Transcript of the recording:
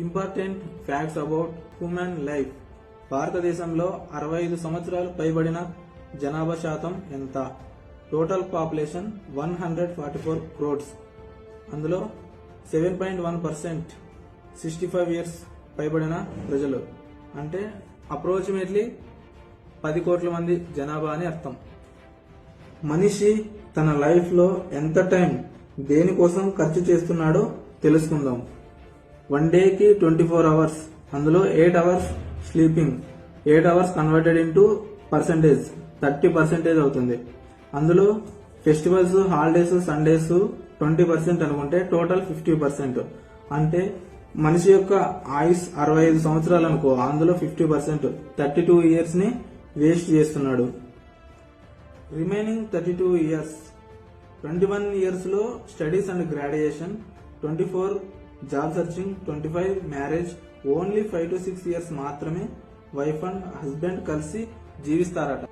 Important facts about human life. భారతదేశంలో అరవై ఐదు సంవత్సరాలు పైబడిన జనాభా శాతం ఎంత? Total population one hundred forty four crores. అందులో seven point one percent sixty five years పైబడిన ప్రజలు. అంటే అప్రోక్సిమేట్లీ పది కోట్ల మంది జనాభా అని అర్థం. మనిషి తన లైఫ్లో ఎంత టైం దేనికోసం ఖర్చు చేస్తున్నాడో తెలుసుకుందాం. వన్ డేకి ట్వంటీ ఫోర్ అవర్స్. అందులో eight hours sleeping. Eight hours converted into percentage thirty percentage అవుతుంది. అందులో festivals holidays Sundays twenty percent అనుకుంటే టోటల్ ఫిఫ్టీ పర్సెంట్. అంటే మనిషి యొక్క ఆయుస్ అరవై ఐదు సంవత్సరాలు అనుకో అందులో ఫిఫ్టీ పర్సెంట్. థర్టీ టూ ఇయర్స్ని వేస్ట్ చేస్తున్నాడు. Remaining thirty two years twenty one ఇయర్స్లో studies and graduation. Twenty four job searching twenty five marriage only five to six years మాత్రమే వైఫ్ అండ్ హస్బెండ్ కలిసి జీవిస్తారట